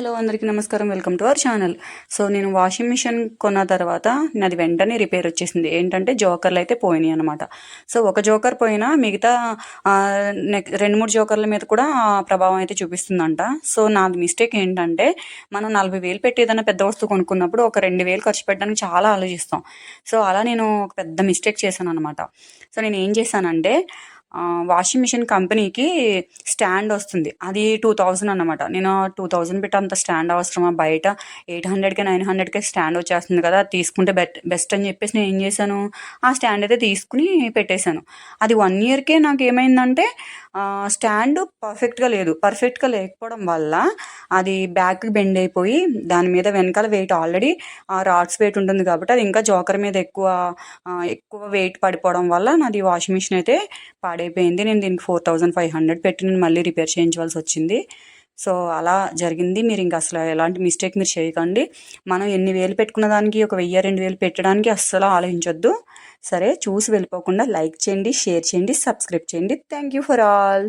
Hello అందరికీ నమస్కారం. Welcome to our channel. So నేను వాషింగ్ మిషన్ కొన్న తర్వాత నాది వెంటనే రిపేర్ వచ్చేసింది. ఏంటంటే జోకర్లు అయితే పోయినాయి అనమాట సో ఒక జోకర్ పోయినా మిగతా నెక్ రెండు మూడు జోకర్ల మీద కూడా ఆ ప్రభావం అయితే చూపిస్తుందంట. సో నాది మిస్టేక్ ఏంటంటే మనం నలభై వేలు పెట్టి ఏదైనా పెద్ద వస్తువు కొనుక్కున్నప్పుడు ఒక రెండు వేలు ఖర్చు పెట్టడానికి చాలా ఆలోచిస్తాం. సో అలా నేను ఒక పెద్ద మిస్టేక్ చేశాను అనమాట సో నేను ఏం చేశానంటే వాషింగ్ మిషన్ కంపెనీకి స్టాండ్ వస్తుంది. అది టూ థౌజండ్ అనమాట నేను టూ థౌజండ్ పెట్టి అంత స్టాండ్ అవసరమా? బయట ఎయిట్ హండ్రెడ్కి నైన్ హండ్రెడ్కి స్టాండ్ వచ్చేస్తుంది కదా తీసుకుంటే బెట్ బెస్ట్ అని చెప్పేసి నేను ఏం చేశాను? ఆ స్టాండ్ అయితే తీసుకుని పెట్టేశాను. అది వన్ ఇయర్కే నాకు ఏమైందంటే స్టాండ్ పర్ఫెక్ట్గా లేదు. పర్ఫెక్ట్గా లేకపోవడం వల్ల అది బ్యాక్ బెండ్ అయిపోయి దాని మీద వెనకాల వెయిట్ ఆల్రెడీ ఆ రాడ్స్ వెయిట్ ఉంటుంది కాబట్టి అది ఇంకా జోకర్ మీద ఎక్కువ ఎక్కువ వెయిట్ పడిపోవడం వల్ల నాది వాషింగ్ మిషన్ అయితే పాడైపోయింది. నేను దీనికి ఫోర్ థౌజండ్ ఫైవ్ హండ్రెడ్ పెట్టి నేను మళ్ళీ రిపేర్ చేయించవలసి వచ్చింది. సో అలా జరిగింది. మీరు ఇంకా అసలు ఎలాంటి మిస్టేక్ మీరు చేయకండి. మనం ఎన్ని వేలు పెట్టుకున్న దానికి ఒక వెయ్యి రెండు వేలు పెట్టడానికి అస్సలు ఆలోచించొద్దు. సరే చూసి వెళ్ళిపోకుండా లైక్ చేయండి షేర్ చేయండి సబ్స్క్రైబ్ చేయండి. Thank you for all.